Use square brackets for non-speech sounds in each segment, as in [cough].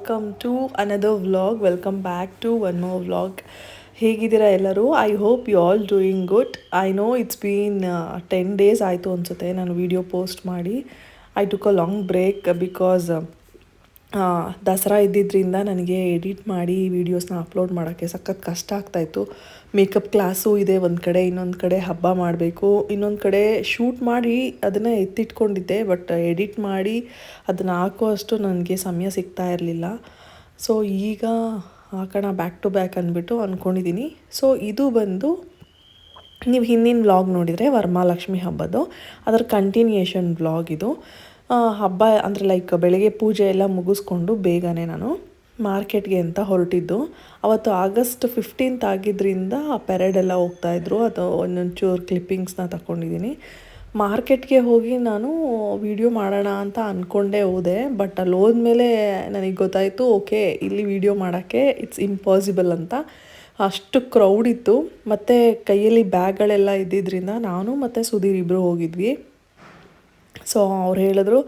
Welcome to another vlog welcome back to one mo vlog ಹೇಗಿದ್ದೀರಾ ಎಲ್ಲರೂ? I hope you all doing good I know it's been ten days ಆಯಿತು ಅನಿಸುತ್ತೆ ನಾನು video post ಮಾಡಿ. I took a long break because Dasara ಇದ್ದಿದ್ದರಿಂದ ನನಗೆ edit ಮಾಡಿ ವೀಡಿಯೋಸ್ನ ಅಪ್ಲೋಡ್ ಮಾಡೋಕ್ಕೆ ಸಖತ್ ಕಷ್ಟ ಆಗ್ತಾಯಿತ್ತು ಮೇಕಪ್ ಕ್ಲಾಸು ಇದೆ, ಒಂದು ಕಡೆ ಇನ್ನೊಂದು ಕಡೆ ಹಬ್ಬ ಮಾಡಬೇಕು. ಇನ್ನೊಂದು ಕಡೆ ಶೂಟ್ ಮಾಡಿ ಅದನ್ನು ಎತ್ತಿಟ್ಕೊಂಡಿದ್ದೆ, ಬಟ್ ಎಡಿಟ್ ಮಾಡಿ ಅದನ್ನು ಹಾಕುವಷ್ಟು ನನಗೆ ಸಮಯ ಸಿಗ್ತಾ ಇರಲಿಲ್ಲ. ಸೊ ಈಗ ಹಾಕೋಣ ಬ್ಯಾಕ್ ಟು ಬ್ಯಾಕ್ ಅಂದ್ಬಿಟ್ಟು ಅಂದ್ಕೊಂಡಿದ್ದೀನಿ ಸೊ ಇದು ಬಂದು ನೀವು ಹಿಂದಿನ ವ್ಲಾಗ್ ನೋಡಿದರೆ ವರಮಹಾಲಕ್ಷ್ಮಿ ಹಬ್ಬದ್ದು, ಅದರ ಕಂಟಿನ್ಯೂಯೇಷನ್ ವ್ಲಾಗ್ ಇದು. ಹಬ್ಬ ಅಂದರೆ ಲೈಕ್ ಬೆಳಗ್ಗೆ ಪೂಜೆ ಎಲ್ಲ ಮುಗಿಸ್ಕೊಂಡು ಬೇಗನೆ ನಾನು ಮಾರ್ಕೆಟ್ಗೆ ಅಂತ ಹೊರಟಿದ್ದು. ಅವತ್ತು ಆಗಸ್ಟ್ ಫಿಫ್ಟೀನ್ತ್ ಆಗಿದ್ದರಿಂದ ಪೆರೇಡ್ ಎಲ್ಲ ಹೋಗ್ತಾಯಿದ್ರು ಅದು ಒಂದೊಂಚೂರು ಕ್ಲಿಪ್ಪಿಂಗ್ಸ್ನ ತಗೊಂಡಿದ್ದೀನಿ ಮಾರ್ಕೆಟ್ಗೆ ಹೋಗಿ ನಾನು ವಿಡಿಯೋ ಮಾಡೋಣ ಅಂತ ಅಂದ್ಕೊಂಡೇ ಹೋದೆ. ಬಟ್ ಅಲ್ಲಿ ಹೋದ್ಮೇಲೆ ನನಗೆ ಗೊತ್ತಾಯಿತು, ಓಕೆ, ಇಲ್ಲಿ ವಿಡಿಯೋ ಮಾಡೋಕ್ಕೆ ಇಟ್ಸ್ ಇಂಪಾಸಿಬಲ್ ಅಂತ. ಅಷ್ಟು ಕ್ರೌಡ್ ಇತ್ತು. ಮತ್ತು ಕೈಯಲ್ಲಿ ಬ್ಯಾಗ್ಗಳೆಲ್ಲ ಇದ್ದಿದ್ದರಿಂದ ನಾನು ಮತ್ತು ಸುಧೀರ್ ಇಬ್ಬರು ಹೋಗಿದ್ವಿ. ಸೊ ಅವ್ರು ಹೇಳಿದ್ರು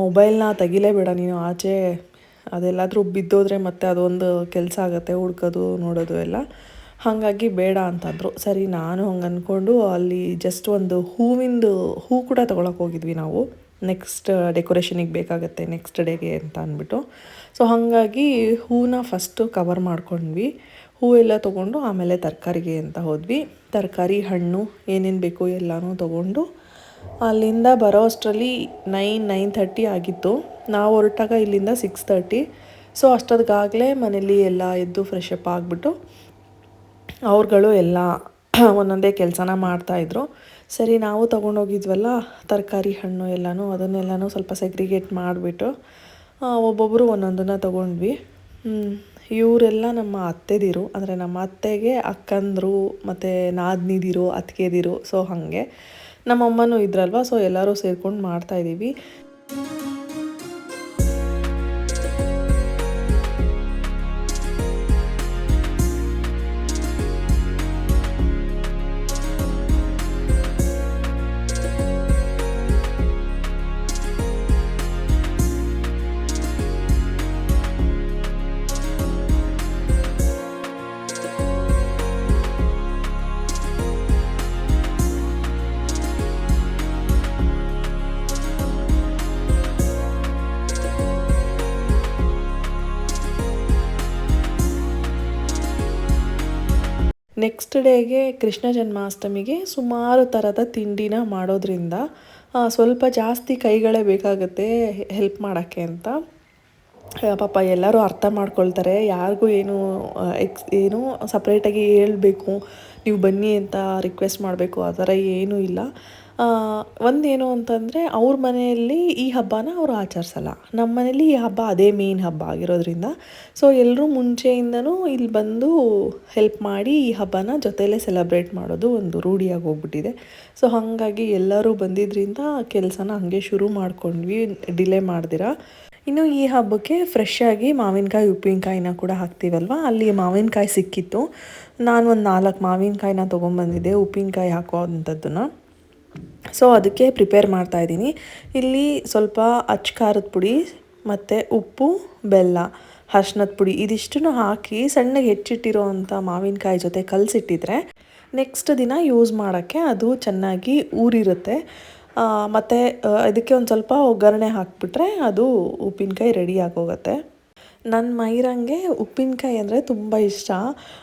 ಮೊಬೈಲ್ನ ತೆಗಿಲೇಬೇಡ, ನೀನು ಆಚೆ ಅದೆಲ್ಲಾದರೂ ಬಿದ್ದೋದ್ರೆ ಮತ್ತೆ ಅದೊಂದು ಕೆಲಸ ಆಗುತ್ತೆ, ಹುಡ್ಕೋದು, ನೋಡೋದು ಎಲ್ಲ. ಹಾಗಾಗಿ ಬೇಡ ಅಂತಂದರು. ಸರಿ, ನಾನು ಹಂಗೆ ಅಂದ್ಕೊಂಡು ಅಲ್ಲಿ ಜಸ್ಟ್ ಒಂದು ಹೂವಿಂದು ಹೂ ಕೂಡ ತೊಗೊಳಕ್ಕೆ ಹೋಗಿದ್ವಿ ನಾವು. ನೆಕ್ಸ್ಟ್ ಡೆಕೋರೇಷನಿಗೆ ಬೇಕಾಗುತ್ತೆ ನೆಕ್ಸ್ಟ್ ಡೇಗೆ ಅಂತ ಅಂದ್ಬಿಟ್ಟು. ಸೊ ಹಾಗಾಗಿ ಹೂನ ಫಸ್ಟು ಕವರ್ ಮಾಡ್ಕೊಂಡ್ವಿ. ಹೂ ಎಲ್ಲ ತೊಗೊಂಡು ಆಮೇಲೆ ತರಕಾರಿಗೆ ಅಂತ ಹೋದ್ವಿ. ತರಕಾರಿ, ಹಣ್ಣು ಏನೇನು ಬೇಕು ಎಲ್ಲನೂ ತೊಗೊಂಡು ಅಲ್ಲಿಂದ ಬರೋ ಅಷ್ಟರಲ್ಲಿ ನೈನ್ ನೈನ್ ಥರ್ಟಿ ಆಗಿತ್ತು. ನಾವು ಹೊರಟಾಗ ಇಲ್ಲಿಂದ ಸಿಕ್ಸ್ ತರ್ಟಿ ಸೊ ಅಷ್ಟೊತ್ತಿಗಾಗಲೇ ಮನೇಲಿ ಎಲ್ಲ ಎದ್ದು ಫ್ರೆಶ್ ಅಪ್ ಆಗಿಬಿಟ್ಟು ಅವ್ರುಗಳು ಎಲ್ಲ [clears throat] ಒಂದೊಂದೇ ಕೆಲಸನ ಮಾಡ್ತಾಯಿದ್ರು ಸರಿ, ನಾವು ತೊಗೊಂಡೋಗಿದ್ವಲ್ಲ, ತರಕಾರಿ ಹಣ್ಣು ಎಲ್ಲನೂ, ಅದನ್ನೆಲ್ಲನೂ ಸ್ವಲ್ಪ ಸೆಗ್ರಿಗೇಟ್ ಮಾಡಿಬಿಟ್ಟು ಒಬ್ಬೊಬ್ಬರು ಒಂದೊಂದನ್ನು ತೊಗೊಂಡ್ವಿ. ಇವರೆಲ್ಲ ನಮ್ಮ ಅತ್ತೆದಿರು, ಅಂದರೆ ನಮ್ಮ ಅತ್ತೆಗೆ ಅಕ್ಕಂದರು, ಮತ್ತು ನಾದ್ನಿದಿರು, ಅತ್ತಿಗೆದಿರು ಸೊ ಹಾಗೆ. ನಮ್ಮಮ್ಮನೂ ಇದ್ರಲ್ವಾ ಸೊ ಎಲ್ಲರೂ ಸೇರ್ಕೊಂಡು ಮಾಡ್ತಾಯಿದ್ದೀವಿ ನೆಕ್ಸ್ಟ್ ಡೇಗೆ ಕೃಷ್ಣ ಜನ್ಮಾಷ್ಟಮಿಗೆ ಸುಮಾರು ಥರದ ತಿಂಡಿನ ಮಾಡೋದ್ರಿಂದ ಸ್ವಲ್ಪ ಜಾಸ್ತಿ ಕೈಗಳೇ ಬೇಕಾಗುತ್ತೆ ಹೆಲ್ಪ್ ಮಾಡೋಕ್ಕೆ ಅಂತ. ಪಾಪ ಎಲ್ಲರೂ ಅರ್ಥ ಮಾಡ್ಕೊಳ್ತಾರೆ, ಯಾರಿಗೂ ಏನು ಎಕ್ಸ್ ಏನು ಸಪ್ರೇಟಾಗಿ ಹೇಳ್ಬೇಕು. ನೀವು ಬನ್ನಿ ಅಂತ ರಿಕ್ವೆಸ್ಟ್ ಮಾಡಬೇಕು, ಆ ಥರ ಏನೂ ಇಲ್ಲ. ಒಂದೇನು ಅಂತಂದರೆ ಅವ್ರ ಮನೆಯಲ್ಲಿ ಈ ಹಬ್ಬನ ಅವರು ಆಚರಿಸಲ್ಲ. ನಮ್ಮ ಮನೇಲಿ ಈ ಹಬ್ಬ ಅದೇ ಮೇನ್ ಹಬ್ಬ ಆಗಿರೋದ್ರಿಂದ. ಸೊ ಎಲ್ಲರೂ ಮುಂಚೆಯಿಂದನೂ ಇಲ್ಲಿ ಬಂದು ಹೆಲ್ಪ್ ಮಾಡಿ ಈ ಹಬ್ಬನ ಜೊತೆಯಲ್ಲೇ ಸೆಲೆಬ್ರೇಟ್ ಮಾಡೋದು ಒಂದು ರೂಢಿಯಾಗಿ ಹೋಗ್ಬಿಟ್ಟಿದೆ. ಸೊ ಹಾಗಾಗಿ ಎಲ್ಲರೂ ಬಂದಿದ್ದರಿಂದ ಕೆಲಸನ ಹಾಗೆ ಶುರು ಮಾಡ್ಕೊಂಡ್ವಿ. ಡಿಲೇ ಮಾಡ್ದಿರ? ಇನ್ನು ಈ ಹಬ್ಬಕ್ಕೆ ಫ್ರೆಶ್ ಆಗಿ ಮಾವಿನಕಾಯಿ, ಉಪ್ಪಿನಕಾಯಿನ ಕೂಡ ಹಾಕ್ತೀವಲ್ವ? ಅಲ್ಲಿ ಮಾವಿನಕಾಯಿ ಸಿಕ್ಕಿತ್ತು. ನಾನು ಒಂದು ನಾಲ್ಕು ಮಾವಿನಕಾಯಿನ ತೊಗೊಂಬಂದಿದ್ದೆ, ಉಪ್ಪಿನಕಾಯಿ ಹಾಕೋ ಅಂಥದ್ದನ್ನು ಸೊ ಅದಕ್ಕೆ ಪ್ರಿಪೇರ್ ಮಾಡ್ತಾ ಇದ್ದೀನಿ. ಇಲ್ಲಿ ಸ್ವಲ್ಪ ಅಚ್ಚ ಖಾರದ ಪುಡಿ ಮತ್ತು ಉಪ್ಪು, ಬೆಲ್ಲ ಅರ್ಶಿನದ ಪುಡಿ ಇದಿಷ್ಟನ್ನು ಹಾಕಿ ಸಣ್ಣಗೆ ಹೆಚ್ಚಿಟ್ಟಿರೋ ಅಂಥ ಮಾವಿನಕಾಯಿ ಜೊತೆ ಕಲಸಿಟ್ಟಿದ್ರೆ ನೆಕ್ಸ್ಟ್ ದಿನ ಯೂಸ್ ಮಾಡೋಕ್ಕೆ ಅದು ಚೆನ್ನಾಗಿ ಊರಿರುತ್ತೆ. ಮತ್ತು ಇದಕ್ಕೆ ಒಂದು ಸ್ವಲ್ಪ ಒಗ್ಗರಣೆ ಹಾಕಿಬಿಟ್ರೆ ಅದು ಉಪ್ಪಿನಕಾಯಿ ರೆಡಿ ಆಗೋಗುತ್ತೆ. ನನ್ನ ಮೈರಂಗೆ ಉಪ್ಪಿನಕಾಯಿ ಅಂದರೆ ತುಂಬ ಇಷ್ಟ.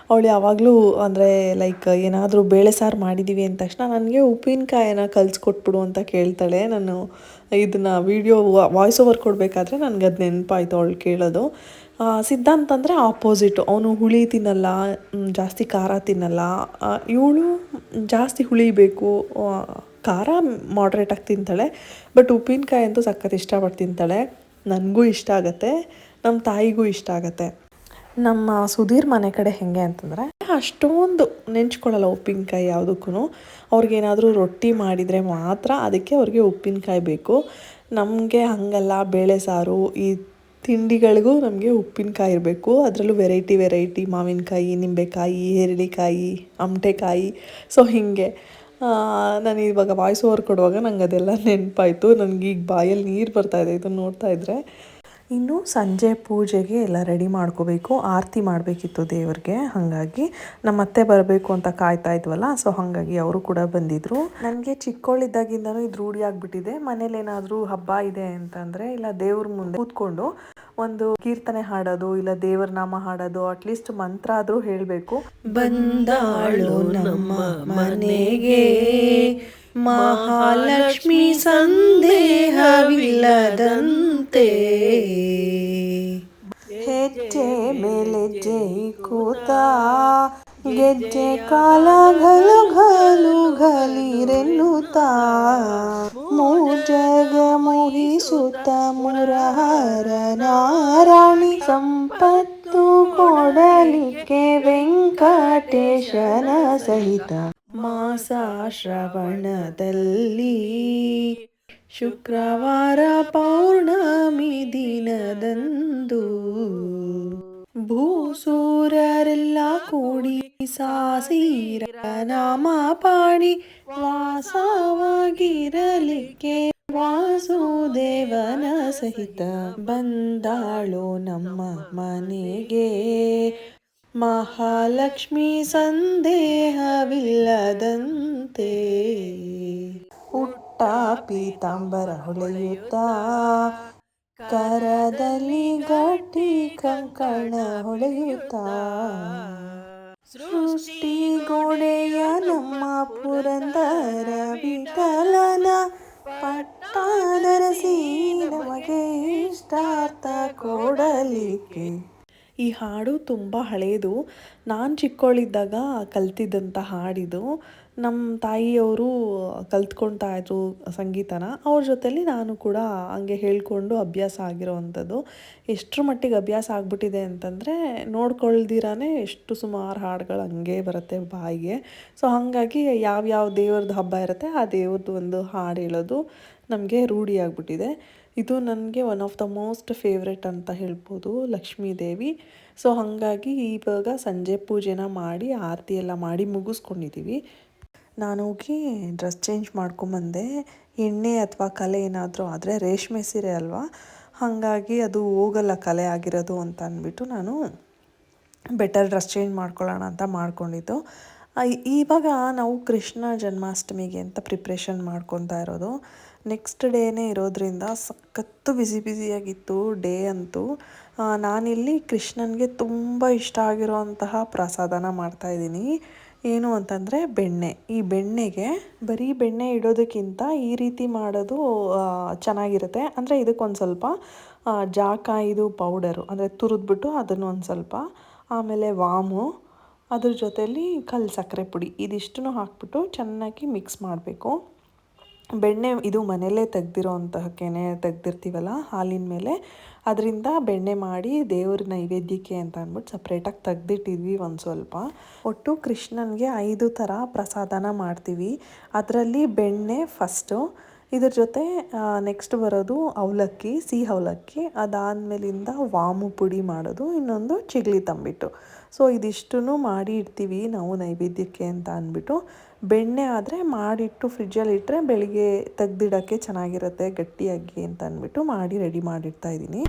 ಅವಳು ಯಾವಾಗಲೂ ಅಂದರೆ ಲೈಕ್ ಏನಾದರೂ ಬೇಳೆ ಸಾರು ಮಾಡಿದ್ದೀವಿ ಅಂದ ತಕ್ಷಣ ನನಗೆ ಉಪ್ಪಿನಕಾಯಿನ ಕಲಿಸ್ಕೊಟ್ಬಿಡು ಅಂತ ಕೇಳ್ತಾಳೆ. ನಾನು ಇದನ್ನು ವೀಡಿಯೋ ವಾಯ್ಸ್ ಓವರ್ ಕೊಡಬೇಕಾದ್ರೆ ನನಗೆ ಅದು ನೆನಪಾಯಿತು ಅವಳು ಕೇಳೋದು. ಸಿದ್ಧಾಂತ ಅಂದರೆ ಆಪೋಸಿಟು ಅವನು ಹುಳಿ ತಿನ್ನಲ್ಲ ಜಾಸ್ತಿ ಖಾರ ತಿನ್ನಲ್ಲ. ಇವಳು ಜಾಸ್ತಿ ಹುಳಿ ಬೇಕು ಖಾರ ಮಾಡ್ರೇಟಾಗಿ ತಿಂತಾಳೆ ಬಟ್ ಉಪ್ಪಿನಕಾಯಿ ಅಂತೂ ಸಖತ್ ಇಷ್ಟಪಟ್ಟು ತಿಂತಾಳೆ. ನನಗೂ ಇಷ್ಟ ಆಗುತ್ತೆ ನಮ್ಮ ತಾಯಿಗೂ ಇಷ್ಟ ಆಗುತ್ತೆ. ನಮ್ಮ ಸುಧೀರ್ ಮನೆ ಕಡೆ ಹೆಂಗೆ ಅಂತಂದರೆ, ಅಷ್ಟೊಂದು ನೆಂಚ್ಕೊಳ್ಳಲ್ಲ ಉಪ್ಪಿನಕಾಯಿ ಯಾವುದಕ್ಕೂ ಅವ್ರಿಗೇನಾದರೂ ರೊಟ್ಟಿ ಮಾಡಿದರೆ ಮಾತ್ರ ಅದಕ್ಕೆ ಅವ್ರಿಗೆ ಉಪ್ಪಿನಕಾಯಿ ಬೇಕು. ನಮಗೆ ಹಾಗಲ್ಲ, ಬೇಳೆ ಸಾರು, ಈ ತಿಂಡಿಗಳಿಗೂ ನಮಗೆ ಉಪ್ಪಿನಕಾಯಿ ಇರಬೇಕು. ಅದರಲ್ಲೂ ವೆರೈಟಿ ವೆರೈಟಿ ಮಾವಿನಕಾಯಿ, ನಿಂಬೆಕಾಯಿ ಹೇರಳಿಕಾಯಿ ಅಮಟೆಕಾಯಿ ಸೊ ಹೀಗೆ. ನಾನು ಇವಾಗ ವಾಯ್ಸ್ ಓವರ್ ಕೊಡುವಾಗ ನಂಗೆ ಅದೆಲ್ಲ ನೆನಪಾಯಿತು. ನನಗೆ ಈಗ ಬಾಯಲ್ಲಿ ನೀರು ಬರ್ತಾ ಇದೆ, ಇದನ್ನು ನೋಡ್ತಾ ಇದ್ದರೆ ಇನ್ನು ಸಂಜೆ ಪೂಜೆಗೆ ಎಲ್ಲ ರೆಡಿ ಮಾಡ್ಕೋಬೇಕು, ಆರತಿ ಮಾಡಬೇಕಿತ್ತು ದೇವ್ರಿಗೆ. ಹಾಗಾಗಿ ನಮ್ಮ ಅತ್ತೆ ಬರಬೇಕು ಅಂತ ಕಾಯ್ತಾ ಇದ್ವಲ್ಲ ಸೊ ಹಾಗಾಗಿ ಅವರು ಕೂಡ ಬಂದಿದ್ರು. ನನಗೆ ಚಿಕ್ಕವಳಿದ್ದಾಗಿಂದನೂ ಇದು ರೂಢಿ ಆಗಿಬಿಟ್ಟಿದೆ. ಮನೇಲಿ ಏನಾದರೂ ಹಬ್ಬ ಇದೆ ಅಂತಂದರೆ, ಇಲ್ಲ ದೇವ್ರ ಮುಂದೆ ಕೂತ್ಕೊಂಡು ಒಂದು ಕೀರ್ತನೆ ಹಾಡೋದು ಇಲ್ಲ ದೇವರ ನಾಮ ಹಾಡೋದು ಅಟ್ಲೀಸ್ಟ್ ಮಂತ್ರ ಆದರೂ ಹೇಳಬೇಕು. ಬಂದಾಳು ನಮ್ಮ ಮನೆಗೆ. ಮಹಾಲಕ್ಷ್ಮಿ ಸಂದೇಹವಿಲ್ಲದಂತೆ. ಹೆಜ್ಜೆ ಮೇಲೆ ಜೈ ಕೂತ ಗೆಜ್ಜೆ ಕಾಲ ಘಲು ಘಲು ಘಲಿರೆನ್ನುತ್ತಾ. ಮೂಜಗ ಮುರಹರ ನಾರಾಣಿ ಸಂಪತ್ತು ಕೊಡಲಿಕ್ಕೆ ವೆಂಕಟೇಶನ ಸಹಿತ. ಮಾಸ ಶ್ರವಣದಲ್ಲಿ ಶುಕ್ರವಾರ ಪೌರ್ಣಮಿ ದಿನದಂದು ಭೂಸೂರರೆಲ್ಲ ಕೂಡಿ ನಾಮ ಪಾಣಿ ವಾಸವಾಗಿರಲಿಕ್ಕೆ ವಾಸುದೇವನ ಸಹಿತ ಬಂದಾಳು ನಮ್ಮ ಮನೆಗೆ. ಮಹಾಲಕ್ಷ್ಮಿ ಸಂದೇಹವಿಲ್ಲದಂತೆ ಹುಟ್ಟ ಪೀತಾಂಬರ ಹೊಳೆಯುತ್ತ ಕರದಲ್ಲಿ ಗಟ್ಟಿ ಕಂಕಣ ಹೊಳೆಯುತ್ತಾ ಸೃಷ್ಟಿ ಗೋಡೆಯ ನಮ್ಮ ಪುರಂದರ ವಿಠಲನ ಪಟ್ಟಾದರಸಿ ನಮಗೆ ಇಷ್ಟಾರ್ಥ ಕೊಡಲಿಕ್ಕೆ. ಈ ಹಾಡು ತುಂಬ ಹಳೆಯದು ನಾನು ಚಿಕ್ಕವಳಿದ್ದಾಗ ಕಲ್ತಿದ್ದಂಥ ಹಾಡಿದು. ನಮ್ಮ ತಾಯಿಯವರು ಕಲ್ತ್ಕೊಳ್ತಾ ಇದ್ರು ಸಂಗೀತನ, ಅವ್ರ ಜೊತೆಯಲ್ಲಿ ನಾನು ಕೂಡ ಹಂಗೆ ಹೇಳಿಕೊಂಡು ಅಭ್ಯಾಸ ಆಗಿರೋವಂಥದ್ದು. ಎಷ್ಟರ ಮಟ್ಟಿಗೆ ಅಭ್ಯಾಸ ಆಗಿಬಿಟ್ಟಿದೆ ಅಂತಂದರೆ, ನೋಡ್ಕೊಳ್ದಿರಾನೇ ಎಷ್ಟು ಸುಮಾರು ಹಾಡುಗಳು ಹಂಗೆ ಬರುತ್ತೆ ಬಾಯಿಗೆ. ಸೊ ಹಾಗಾಗಿ ಯಾವ್ಯಾವ ದೇವ್ರದ್ದು ಹಬ್ಬ ಇರುತ್ತೆ, ಆ ದೇವ್ರದ್ದು ಒಂದು ಹಾಡು ಹೇಳೋದು ನಮಗೆ ರೂಢಿಯಾಗ್ಬಿಟ್ಟಿದೆ ಇದು ನನಗೆ one of the most favourite ಅಂತ ಹೇಳ್ಬೋದು ಲಕ್ಷ್ಮೀ ದೇವಿ. ಸೊ ಹಾಗಾಗಿ ಇವಾಗ ಸಂಜೆ ಪೂಜೆನ ಮಾಡಿ, ಆರತಿ ಎಲ್ಲ ಮಾಡಿ ಮುಗಿಸ್ಕೊಂಡಿದ್ದೀವಿ ನಾನು ಹೋಗಿ ಡ್ರೆಸ್ ಚೇಂಜ್ ಮಾಡ್ಕೊಂಬಂದೆ, ಎಣ್ಣೆ ಅಥವಾ ಕಲೆ ಏನಾದರೂ ಆದರೆ ರೇಷ್ಮೆ ಸೀರೆ ಅಲ್ವಾ? ಹಾಗಾಗಿ ಅದು ಹೋಗಲ್ಲ ಕಲೆ ಆಗಿರೋದು ಅಂತ ಅಂದ್ಬಿಟ್ಟು ನಾನು ಬೆಟರ್ ಡ್ರೆಸ್ ಚೇಂಜ್ ಮಾಡ್ಕೊಳ್ಳೋಣ ಅಂತ ಮಾಡ್ಕೊಂಡಿದ್ದು. ಇವಾಗ ನಾವು ಕೃಷ್ಣ ಜನ್ಮಾಷ್ಟಮಿಗೆ ಅಂತ ಪ್ರಿಪ್ರೇಷನ್ ಮಾಡ್ಕೊತಾ ಇರೋದು. ನೆಕ್ಸ್ಟ್ ಡೇನೇ ಇರೋದ್ರಿಂದ ಸಖತ್ತು ಬಿಸಿ ಬಿಸಿಯಾಗಿತ್ತು ಡೇ ಅಂತೂ. ನಾನಿಲ್ಲಿ ಕೃಷ್ಣನಿಗೆ ತುಂಬ ಇಷ್ಟ ಆಗಿರೋಂತಹ ಪ್ರಸಾದನ ಮಾಡ್ತಾಯಿದ್ದೀನಿ ಏನು ಅಂತಂದರೆ ಬೆಣ್ಣೆ. ಈ ಬೆಣ್ಣೆಗೆ ಬರೀ ಬೆಣ್ಣೆ ಇಡೋದಕ್ಕಿಂತ ಈ ರೀತಿ ಮಾಡೋದು ಚೆನ್ನಾಗಿರುತ್ತೆ. ಅಂದರೆ ಇದಕ್ಕೊಂದು ಸ್ವಲ್ಪ ಜಾಕಾಯಿದು ಪೌಡರು, ಅಂದರೆ ತುರಿದ್ಬಿಟ್ಟು ಅದನ್ನು ಒಂದು ಸ್ವಲ್ಪ, ಆಮೇಲೆ ವಾಮು, ಅದ್ರ ಜೊತೆಯಲ್ಲಿ ಕಲ್ಲು ಸಕ್ಕರೆ ಪುಡಿ, ಇದಿಷ್ಟನ್ನು ಹಾಕ್ಬಿಟ್ಟು ಚೆನ್ನಾಗಿ ಮಿಕ್ಸ್ ಮಾಡಬೇಕು. ಬೆಣ್ಣೆ ಇದು ಮನೆಯಲ್ಲೇ ತೆಗ್ದಿರೋ ಅಂತಹ ಕೆನೆ ತೆಗ್ದಿರ್ತೀವಲ್ಲ ಹಾಲಿನ ಮೇಲೆ. ಅದರಿಂದ ಬೆಣ್ಣೆ ಮಾಡಿ ದೇವ್ರ ನೈವೇದ್ಯಕ್ಕೆ ಅಂತ ಅಂದ್ಬಿಟ್ಟು ಸಪ್ರೇಟಾಗಿ ತೆಗ್ದಿಟ್ಟಿದ್ವಿ ಒಂದು ಸ್ವಲ್ಪ. ಒಟ್ಟು ಕೃಷ್ಣನಿಗೆ ಐದು ಥರ ಪ್ರಸಾದನ ಮಾಡ್ತೀವಿ. ಅದರಲ್ಲಿ ಬೆಣ್ಣೆ ಫಸ್ಟು ಇದ್ರ ಜೊತೆ ನೆಕ್ಸ್ಟ್ ಬರೋದು ಅವಲಕ್ಕಿ, ಸಿಹಿ ಅವಲಕ್ಕಿ, ಅದಾದಮೇಲಿಂದ ವಾಮು ಪುಡಿ ಮಾಡೋದು, ಇನ್ನೊಂದು ಚಿಗ್ಲಿ ತಂಬಿಟ್ಟು. ಸೊ ಇದಿಷ್ಟು ಮಾಡಿ ಇಡ್ತೀವಿ ನಾವು ನೈವೇದ್ಯಕ್ಕೆ ಅಂತ ಅಂದ್ಬಿಟ್ಟು. ಬೆಣ್ಣೆ ಆದರೆ ಮಾಡಿಟ್ಟು ಫ್ರಿಜ್ಜಲ್ಲಿ ಇಟ್ಟರೆ ಬೆಳಿಗ್ಗೆ ತೆಗ್ದಿಡೋಕ್ಕೆ ಚೆನ್ನಾಗಿರುತ್ತೆ, ಗಟ್ಟಿಯಾಗಿ ಅಂತ ಅಂದ್ಬಿಟ್ಟು ಮಾಡಿ ರೆಡಿ ಮಾಡಿಡ್ತಾ ಇದ್ದೀನಿ.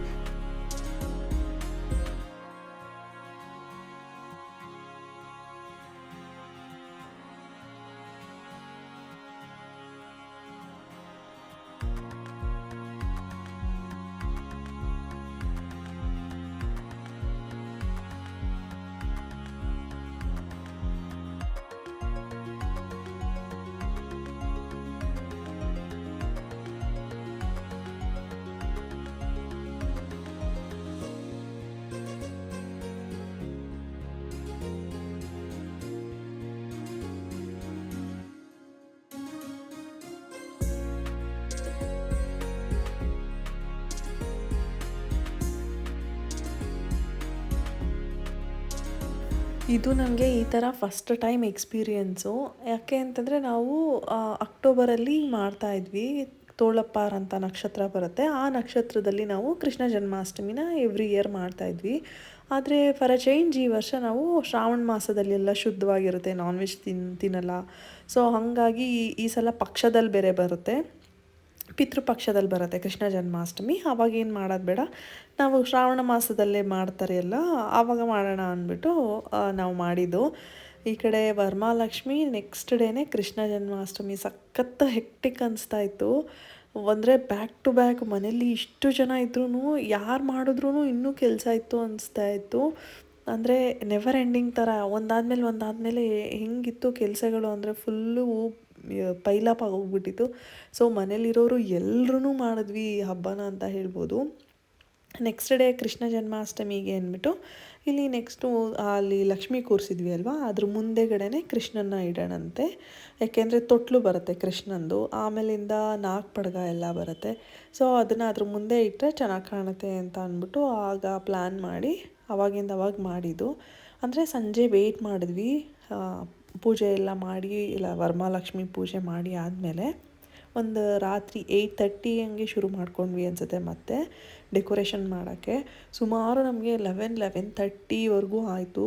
ಇದು ನನಗೆ ಈ ಥರ ಫಸ್ಟ್ ಟೈಮ್ ಎಕ್ಸ್ಪೀರಿಯೆನ್ಸು ಯಾಕೆ ಅಂತಂದರೆ ನಾವು ಅಕ್ಟೋಬರಲ್ಲಿ ಮಾಡ್ತಾ ಇದ್ವಿ, ತೋಳಪ್ಪಾರ್ ಅಂತ ನಕ್ಷತ್ರ ಬರುತ್ತೆ. ಆ ನಕ್ಷತ್ರದಲ್ಲಿ ನಾವು ಕೃಷ್ಣ ಜನ್ಮಾಷ್ಟಮಿನ ಎವ್ರಿ ಇಯರ್ ಮಾಡ್ತಾ ಇದ್ವಿ. ಆದರೆ ಫಾರ್ ಅ ಚೇಂಜ್ ಈ ವರ್ಷ ನಾವು ಶ್ರಾವಣ ಮಾಸದಲ್ಲೆಲ್ಲ ಶುದ್ಧವಾಗಿರುತ್ತೆ ನಾನ್ ವೆಜ್ ತಿನ್, ತಿನ್ನಲ್ಲ. ಸೊ ಹಾಗಾಗಿ ಈ ಸಲ ಪಕ್ಷದಲ್ಲಿ ಬೇರೆ ಬರುತ್ತೆ. ಪಿತೃಪಕ್ಷದಲ್ಲಿ ಬರುತ್ತೆ ಕೃಷ್ಣ ಜನ್ಮಾಷ್ಟಮಿ. ಆವಾಗ ಏನು ಮಾಡೋದು ಬೇಡ. ನಾವು ಶ್ರಾವಣ ಮಾಸದಲ್ಲೇ ಮಾಡ್ತಾರೆ ಎಲ್ಲ. ಆವಾಗ ಮಾಡೋಣ ಅಂದ್ಬಿಟ್ಟು ನಾವು ಮಾಡಿದ್ದು. ಈ ಕಡೆ ವರಮಹಾಲಕ್ಷ್ಮಿ ನೆಕ್ಸ್ಟ್ ಡೇನೇ ಕೃಷ್ಣ ಜನ್ಮಾಷ್ಟಮಿ. ಸಖತ್ತು ಹೆಕ್ಟಿಕ್ ಅನಿಸ್ತಾ ಇತ್ತು. ಅಂದರೆ ಬ್ಯಾಕ್ ಟು ಬ್ಯಾಕ್ ಮನೇಲಿ ಇಷ್ಟು ಜನ ಇದ್ರೂ ಯಾರು ಮಾಡಿದ್ರೂ ಇನ್ನೂ ಕೆಲಸ ಇತ್ತು ಅನಿಸ್ತಾ ಇತ್ತು. ಅಂದರೆ ನೆವರ್ ಎಂಡಿಂಗ್ ಥರ ಒಂದಾದ್ಮೇಲೆ ಒಂದಾದಮೇಲೆ ಹೆಂಗಿತ್ತು ಕೆಲಸಗಳು ಅಂದರೆ ಫುಲ್ಲು ಪೈಲಾಪ್ ಆಗೋಗ್ಬಿಟ್ಟಿತ್ತು ಸೊ ಮನೇಲಿರೋರು ಎಲ್ಲರೂ ಮಾಡಿದ್ವಿ ಹಬ್ಬನ ಅಂತ ಹೇಳ್ಬೋದು. ನೆಕ್ಸ್ಟ್ ಡೇ ಕೃಷ್ಣ ಜನ್ಮಾಷ್ಟಮಿಗೆ ಅಂದ್ಬಿಟ್ಟು ಇಲ್ಲಿ ನೆಕ್ಸ್ಟು ಅಲ್ಲಿ ಲಕ್ಷ್ಮಿ ಕೂರಿಸಿದ್ವಿ ಅಲ್ವಾ? ಅದ್ರ ಮುಂದೆಗಡೆನೆ ಕೃಷ್ಣನ ಇಡೋಣಂತೆ. ಯಾಕೆಂದರೆ ತೊಟ್ಲು ಬರುತ್ತೆ ಕೃಷ್ಣಂದು. ಆಮೇಲಿಂದ ನಾಲ್ಕು ಪಡ್ಗ ಎಲ್ಲ ಬರುತ್ತೆ. ಸೊ ಅದನ್ನು ಅದ್ರ ಮುಂದೆ ಇಟ್ಟರೆ ಚೆನ್ನಾಗಿ ಕಾಣುತ್ತೆ ಅಂತ ಅಂದ್ಬಿಟ್ಟು ಆಗ ಪ್ಲ್ಯಾನ್ ಮಾಡಿ ಅವಾಗಿಂದ ಅವಾಗ ಮಾಡಿದ್ದು. ಅಂದರೆ ಸಂಜೆ ವೆಯ್ಟ್ ಮಾಡಿದ್ವಿ. ಪೂಜೆ ಎಲ್ಲ ಮಾಡಿ, ಇಲ್ಲ ವರಮಹಾಲಕ್ಷ್ಮಿ ಪೂಜೆ ಮಾಡಿ ಆದಮೇಲೆ ಒಂದು ರಾತ್ರಿ ಏಯ್ಟ್ ತರ್ಟಿ ಹಂಗೆ ಶುರು ಮಾಡ್ಕೊಂಡ್ವಿ ಅನ್ಸುತ್ತೆ ಮತ್ತೆ ಡೆಕೋರೇಷನ್ ಮಾಡೋಕ್ಕೆ. ಸುಮಾರು ನಮಗೆ ಲೆವೆನ್ ಲೆವೆನ್ ತರ್ಟಿವರೆಗೂ ಆಯಿತು.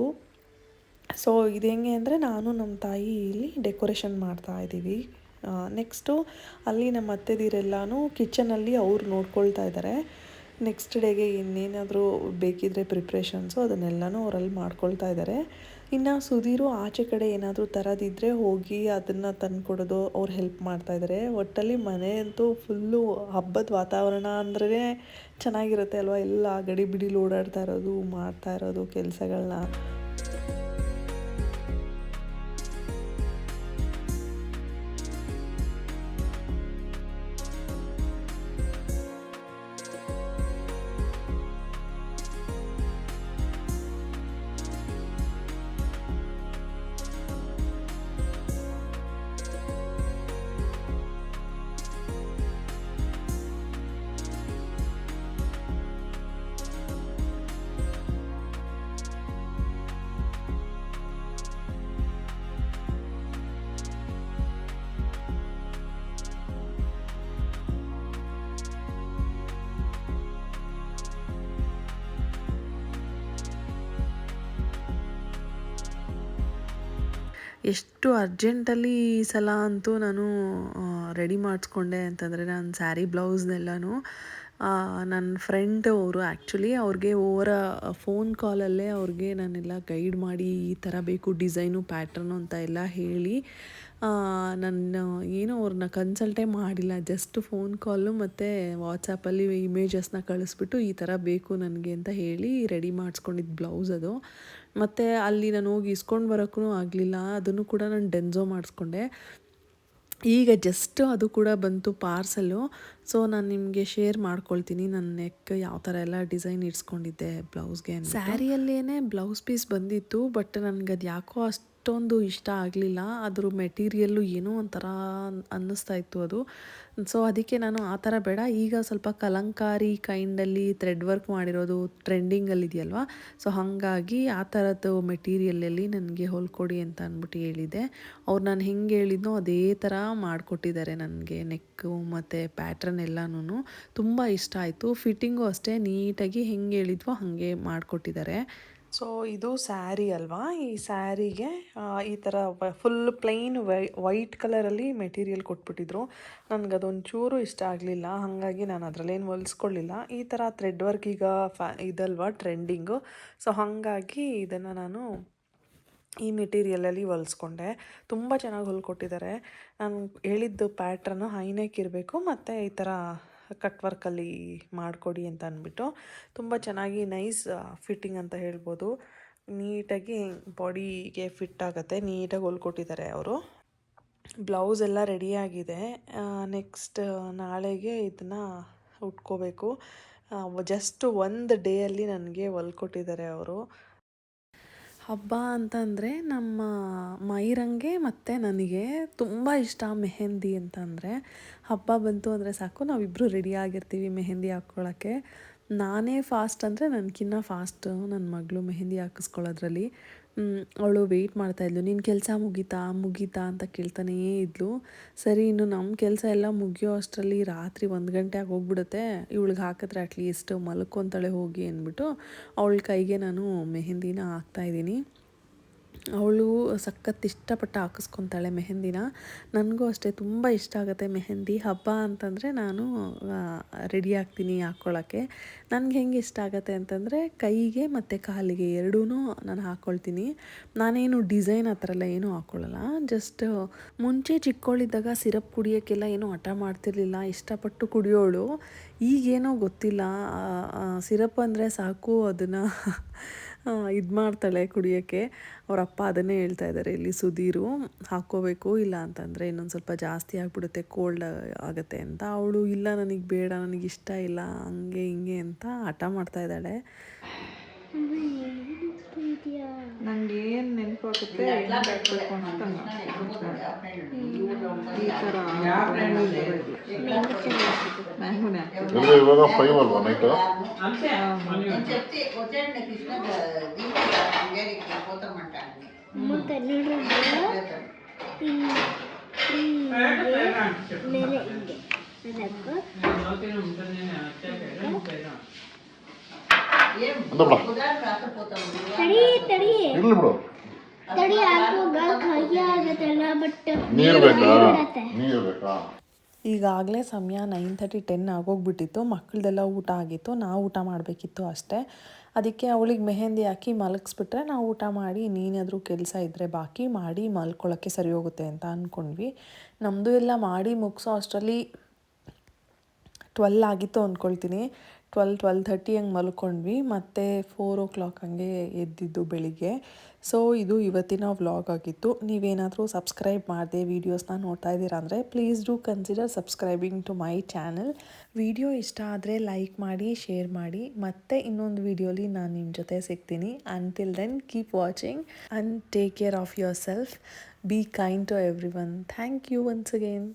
ಸೊ ಇದು ಹೆಂಗೆ ಅಂದರೆ ನಾನು ನಮ್ಮ ತಾಯಿ ಇಲ್ಲಿ ಡೆಕೋರೇಷನ್ ಮಾಡ್ತಾ ಇದ್ದೀವಿ. ನೆಕ್ಸ್ಟು ಅಲ್ಲಿ ನಮ್ಮ ಅತ್ತೆದಿರೆಲ್ಲನೂ ಕಿಚನಲ್ಲಿ ಅವ್ರು ನೋಡ್ಕೊಳ್ತಾ ಇದ್ದಾರೆ. ನೆಕ್ಸ್ಟ್ ಡೇಗೆ ಇನ್ನೇನಾದರೂ ಬೇಕಿದ್ರೆ ಪ್ರಿಪ್ರೇಷನ್ಸು ಅದನ್ನೆಲ್ಲನೂ ಅವರಲ್ಲಿ ಮಾಡ್ಕೊಳ್ತಾ ಇದ್ದಾರೆ. ಇನ್ನು ಸುಧೀರು ಆಚೆ ಕಡೆ ಏನಾದರೂ ತರೋದಿದ್ದರೆ ಹೋಗಿ ಅದನ್ನು ತಂದ್ಕೊಡೋದು ಅವ್ರು ಹೆಲ್ಪ್ ಮಾಡ್ತಾ ಇದ್ದಾರೆ ಒಟ್ಟಲ್ಲಿ ಮನೆ ಅಂತೂ ಫುಲ್ಲು ಹಬ್ಬದ ವಾತಾವರಣ ಅಂದ್ರೆ ಚೆನ್ನಾಗಿರುತ್ತೆ ಅಲ್ವಾ? ಎಲ್ಲ ಗಡಿ ಬಿಡಿಲಿ ಓಡಾಡ್ತಾ ಇರೋದು, ಮಾಡ್ತಾ ಇರೋದು ಕೆಲಸಗಳನ್ನ ಎಷ್ಟು ಅರ್ಜೆಂಟಲ್ಲಿ ಈ ಸಲ ಅಂತೂ ನಾನು ರೆಡಿ ಮಾಡಿಸ್ಕೊಂಡೆ ಅಂತಂದರೆ ನಾನು ಸ್ಯಾರಿ ಬ್ಲೌಸ್ನೆಲ್ಲನೂ ನನ್ನ ಫ್ರೆಂಡ್ ಅವರು ಆ್ಯಕ್ಚುಲಿ ಅವ್ರಿಗೆ ಓವರ ಫೋನ್ ಕಾಲಲ್ಲೇ ಅವ್ರಿಗೆ ನಾನೆಲ್ಲ ಗೈಡ್ ಮಾಡಿ ಈ ಥರ ಬೇಕು ಡಿಸೈನು ಪ್ಯಾಟ್ರನು ಅಂತ ಎಲ್ಲ ಹೇಳಿ ನನ್ನ ಏನೋ ಅವ್ರನ್ನ ಕನ್ಸಲ್ಟೇ ಮಾಡಿಲ್ಲ. ಜಸ್ಟ್ ಫೋನ್ ಕಾಲು ಮತ್ತು ವಾಟ್ಸಪ್ಪಲ್ಲಿ ಇಮೇಜಸ್ನ ಕಳಿಸ್ಬಿಟ್ಟು ಈ ಥರ ಬೇಕು ನನಗೆ ಅಂತ ಹೇಳಿ ರೆಡಿ ಮಾಡಿಸ್ಕೊಂಡಿದ್ದು ಬ್ಲೌಸ್ ಅದು. ಮತ್ತು ಅಲ್ಲಿ ನಾನು ಹೋಗಿ ಇಸ್ಕೊಂಡು ಬರೋಕ್ಕೂ ಆಗಲಿಲ್ಲ. ಅದನ್ನು ಕೂಡ ನಾನು ಡೆನ್ಸೋ ಮಾಡಿಸ್ಕೊಂಡೆ. ಈಗ ಜಸ್ಟ್ ಅದು ಕೂಡ ಬಂತು ಪಾರ್ಸಲು ಸೊ ನಾನು ನಿಮಗೆ ಶೇರ್ ಮಾಡ್ಕೊಳ್ತೀನಿ. ನನ್ನ ನೆಕ್ ಯಾವ ಥರ ಎಲ್ಲ ಡಿಸೈನ್ ಇಡ್ಸ್ಕೊಂಡಿದ್ದೆ ಬ್ಲೌಸ್ಗೆ ಸ್ಯಾರಿಯಲ್ಲೇ ಬ್ಲೌಸ್ ಪೀಸ್ ಬಂದಿತ್ತು ಬಟ್ ನನಗೆ ಅದು ಯಾಕೋ ಅಷ್ಟೊಂದು ಇಷ್ಟ ಆಗಲಿಲ್ಲ. ಅದ್ರ ಮೆಟೀರಿಯಲ್ಲು ಏನೋ ಒಂಥರ ಅನ್ನಿಸ್ತಾ ಇತ್ತು ಅದು. ಸೊ ಅದಕ್ಕೆ ನಾನು ಆ ಥರ ಬೇಡ. ಈಗ ಸ್ವಲ್ಪ ಕಲಂಕಾರಿ ಕೈಂಡಲ್ಲಿ ಥ್ರೆಡ್ ವರ್ಕ್ ಮಾಡಿರೋದು ಟ್ರೆಂಡಿಂಗಲ್ಲಿ ಇದೆಯಲ್ವಾ? ಸೊ ಹಾಗಾಗಿ ಆ ಥರದ್ದು ಮೆಟೀರಿಯಲಲ್ಲಿ ನನಗೆ ಹೊಲ್ಕೊಡಿ ಅಂತ ಅಂದ್ಬಿಟ್ಟು ಹೇಳಿದೆ ಅವ್ರು ನಾನು ಹೆಂಗೆ ಹೇಳಿದ್ನೋ ಅದೇ ಥರ ಮಾಡಿಕೊಟ್ಟಿದ್ದಾರೆ ನನಗೆ ನೆಕ್ಕು ಮತ್ತು ಪ್ಯಾಟ್ರನ್ ಎಲ್ಲನೂ ತುಂಬ ಇಷ್ಟ ಆಯಿತು. ಫಿಟ್ಟಿಂಗು ಅಷ್ಟೇ ನೀಟಾಗಿ ಹೆಂಗೆ ಹೇಳಿದ್ವೋ ಹಾಗೆ ಮಾಡಿಕೊಟ್ಟಿದ್ದಾರೆ. ಸೊ ಇದು ಸ್ಯಾರಿ ಅಲ್ವಾ? ಈ ಸ್ಯಾರಿಗೆ ಈ ಥರ ಫುಲ್ ಪ್ಲೈನ್ ವೈ ವೈಟ್ ಕಲರಲ್ಲಿ ಮೆಟೀರಿಯಲ್ ಕೊಟ್ಬಿಟ್ಟಿದ್ರು. ನನಗೆ ಅದೊಂಚೂರು ಇಷ್ಟ ಆಗಲಿಲ್ಲ. ಹಾಗಾಗಿ ನಾನು ಅದರಲ್ಲೇನು ಹೊಲಿಸ್ಕೊಳ್ಳಿಲ್ಲ. ಈ ಥರ ಥ್ರೆಡ್ ವರ್ಕ್ ಈಗ ಫ್ಯಾ ಇದಲ್ವಾ ಟ್ರೆಂಡಿಂಗು ಸೊ ಹಾಗಾಗಿ ಇದನ್ನು ನಾನು ಈ ಮೆಟೀರಿಯಲಲ್ಲಿ ಹೊಲಿಸ್ಕೊಂಡೆ. ತುಂಬ ಚೆನ್ನಾಗಿ ಹೊಲ್ಕೊಟ್ಟಿದ್ದಾರೆ ನಾನು ಹೇಳಿದ್ದು ಪ್ಯಾಟ್ರನ್ನು ಹೈನೇಕ್ ಇರಬೇಕು, ಮತ್ತು ಈ ಥರ ಕಟ್ ವರ್ಕಲ್ಲಿ ಮಾಡಿಕೊಡಿ ಅಂತ ಅಂದ್ಬಿಟ್ಟು. ತುಂಬ ಚೆನ್ನಾಗಿ ನೈಸ್ ಫಿಟ್ಟಿಂಗ್ ಅಂತ ಹೇಳ್ಬೋದು. ನೀಟಾಗಿ ಬಾಡಿಗೆ ಫಿಟ್ ಆಗುತ್ತೆ. ನೀಟಾಗಿ ಹೊಲ್ಕೊಟ್ಟಿದ್ದಾರೆ ಅವರು. ಬ್ಲೌಸ್ ಎಲ್ಲ ರೆಡಿಯಾಗಿದೆ ನೆಕ್ಸ್ಟ್ ನಾಳೆಗೆ ಇದನ್ನು ಉಟ್ಕೋಬೇಕು. ಜಸ್ಟ್ ಒಂದು ಡೇಯಲ್ಲಿ ನನಗೆ ಹೊಲ್ಕೊಟ್ಟಿದ್ದಾರೆ ಅವರು. ಹಬ್ಬ ಅಂತಂದರೆ ನಮ್ಮ ಮೈರಂಗೆ ಮತ್ತು ನನಗೆ ತುಂಬ ಇಷ್ಟ ಮೆಹೆಂದಿ ಅಂತಂದರೆ. ಹಬ್ಬ ಬಂತು ಅಂದರೆ ಸಾಕು ನಾವಿಬ್ಬರು ರೆಡಿ ಆಗಿರ್ತೀವಿ ಮೆಹಂದಿ ಹಾಕ್ಕೊಳ್ಳೋಕ್ಕೆ ನಾನೇ ಫಾಸ್ಟ್ ಅಂದರೆ ನನಗಿನ್ನ ಫಾಸ್ಟು ನನ್ನ ಮಗಳು ಮೆಹೆಂದಿ ಹಾಕಿಸ್ಕೊಳ್ಳೋದ್ರಲ್ಲಿ ಅವಳು ವೆಯ್ಟ್ ಮಾಡ್ತಾಯಿದ್ಲು ನಿನ್ನ ಕೆಲಸ ಮುಗೀತಾ? ಮುಗೀತಾ? ಅಂತ ಕೇಳ್ತಾನೇ ಇದ್ಲು. ಸರಿ, ಇನ್ನು ನಮ್ಮ ಕೆಲಸ ಎಲ್ಲ ಮುಗಿಯೋ ಅಷ್ಟರಲ್ಲಿ ರಾತ್ರಿ ಒಂದು ಗಂಟೆ ಆಗಿ ಹೋಗ್ಬಿಡುತ್ತೆ. ಇವಳಿಗೆ ಹಾಕಿದ್ರೆ ಅಟ್ಲೀಸ್ಟ್ ಮಲ್ಕೊತಾಳೆ ಹೋಗಿ, ಅಂದ್ಬಿಟ್ಟು ಅವಳ ಕೈಗೆ ನಾನು ಮೆಹಂದಿನ ಹಾಕ್ತಾಯಿದ್ದೀನಿ ಅವಳು ಸಖತ್ ಇಷ್ಟಪಟ್ಟು ಹಾಕಿಸ್ಕೊತಾಳೆ ಮೆಹಂದಿನ. ನನಗೂ ಅಷ್ಟೇ, ತುಂಬ ಇಷ್ಟ ಆಗುತ್ತೆ ಮೆಹಂದಿ. ಹಬ್ಬ ಅಂತಂದರೆ ನಾನು ರೆಡಿ ಆಗ್ತೀನಿ ಹಾಕ್ಕೊಳ್ಳೋಕ್ಕೆ ನನಗೆ ಹೆಂಗೆ ಇಷ್ಟ ಆಗುತ್ತೆ ಅಂತಂದರೆ ಕೈಗೆ ಮತ್ತು ಕಾಲಿಗೆ ಎರಡೂ ನಾನು ಹಾಕ್ಕೊಳ್ತೀನಿ ನಾನೇನು ಡಿಸೈನ್ ಆ ಥರ ಎಲ್ಲ ಏನೂ ಹಾಕ್ಕೊಳ್ಳಲ್ಲ ಜಸ್ಟ್ ಮುಂಚೆ ಚಿಕ್ಕವಳಿದ್ದಾಗ ಸಿರಪ್ ಕುಡಿಯೋಕ್ಕೆಲ್ಲ ಏನೂ ಹಠ ಮಾಡ್ತಿರ್ಲಿಲ್ಲ. ಇಷ್ಟಪಟ್ಟು ಕುಡಿಯೋಳು. ಈಗೇನೋ ಗೊತ್ತಿಲ್ಲ. ಸಿರಪ್ ಅಂದರೆ ಸಾಕು, ಅದನ್ನು ಇದು ಮಾಡ್ತಾಳೆ ಕುಡಿಯೋಕ್ಕೆ. ಅವ್ರ ಅಪ್ಪ ಅದನ್ನೇ ಹೇಳ್ತಾ ಇದ್ದಾರೆ ಇಲ್ಲಿ ಸುಧೀರು ಹಾಕ್ಕೋಬೇಕು, ಇಲ್ಲ ಅಂತಂದರೆ ಇನ್ನೊಂದು ಸ್ವಲ್ಪ ಜಾಸ್ತಿ ಆಗಿಬಿಡುತ್ತೆ ಕೋಲ್ಡ್ ಆಗುತ್ತೆ ಅಂತ. ಅವಳು, ಇಲ್ಲ, ನನಗೆ ಬೇಡ, ನನಗೆ ಇಷ್ಟ ಇಲ್ಲ, ಹಂಗೆ ಹಿಂಗೆ ಅಂತ ಹಠ ಮಾಡ್ತಾ ಇದ್ದಾಳೆ. ನನಗೆ ಏನು ನೆನಪಾಗುತ್ತೆ ಹೇಳಬೇಕು ಅಂತ ಈ ಥರ ಮ್ಯಾಂಗೋನೇ ಅಂದ್ರೆ ಇವಾಗ ಫೈವ್ ಅಲ್ವಾ ನೈಟ್ ಮತ್ತೆ ನೋಡಿದ್ರೆ ಮೇಲೆ ಹಿಂಗೆ ಅದಕ್ಕೆ ತಡಿ ತಡಿ. ಇರ್ಲಿ ಬಿಡು. ತಡಿ ಹಾಕುವಾಗ ಕೈ ಆಗತ್ತಲ್ಲ ಬಟ್ ನೀರ್ ಬೇಕಾ ನೀರ್ ಬೇಕಾ ಈಗಾಗಲೇ ಸಮಯ ನೈನ್ ತರ್ಟಿ ಟೆನ್ ಆಗೋಗ್ಬಿಟ್ಟಿತ್ತು. ಮಕ್ಕಳದೆಲ್ಲ ಊಟ ಆಗಿತ್ತು. ನಾವು ಊಟ ಮಾಡಬೇಕಿತ್ತು ಅಷ್ಟೇ. ಅದಕ್ಕೆ ಅವಳಿಗೆ ಮೆಹಂದಿ ಹಾಕಿ ಮಲಗಿಸ್ಬಿಟ್ರೆ ನಾವು ಊಟ ಮಾಡಿ ನೀನಾದರೂ ಕೆಲಸ ಇದ್ದರೆ ಬಾಕಿ ಮಾಡಿ ಮಲ್ಕೊಳ್ಳೋಕ್ಕೆ ಸರಿ ಹೋಗುತ್ತೆ ಅಂತ ಅಂದ್ಕೊಂಡ್ವಿ ನಮ್ಮದು ಎಲ್ಲ ಮಾಡಿ ಮುಗಿಸೋ ಅಷ್ಟರಲ್ಲಿ ಟ್ವೆಲ್ ಆಗಿತ್ತು ಅಂದ್ಕೊಳ್ತೀನಿ ಟ್ವೆಲ್ ಟ್ವೆಲ್ ಥರ್ಟಿ ಹಂಗೆ ಮಲ್ಕೊಂಡ್ವಿ. ಮತ್ತು ಫೋರ್ ಓ ಕ್ಲಾಕ್ ಹಂಗೆ ಎದ್ದಿದ್ದು ಬೆಳಿಗ್ಗೆ. ಸೊ ಇದು ಇವತ್ತಿನ ವ್ಲಾಗ್ ಆಗಿತ್ತು. ನೀವೇನಾದರೂ ಸಬ್ಸ್ಕ್ರೈಬ್ ಮಾಡಿದೆ ವೀಡಿಯೋಸ್ನ ನೋಡ್ತಾ ಇದ್ದೀರಾ ಅಂದರೆ please do consider subscribing to my channel video ಇಷ್ಟ ಆದರೆ ಲೈಕ್ ಮಾಡಿ ಶೇರ್ ಮಾಡಿ. ಮತ್ತೆ ಇನ್ನೊಂದು ವಿಡಿಯೋಲಿ ನಾನು ನಿಮ್ಮ ಜೊತೆ ಸಿಗ್ತೀನಿ. Until then keep watching and take care of yourself be kind to everyone thank you once again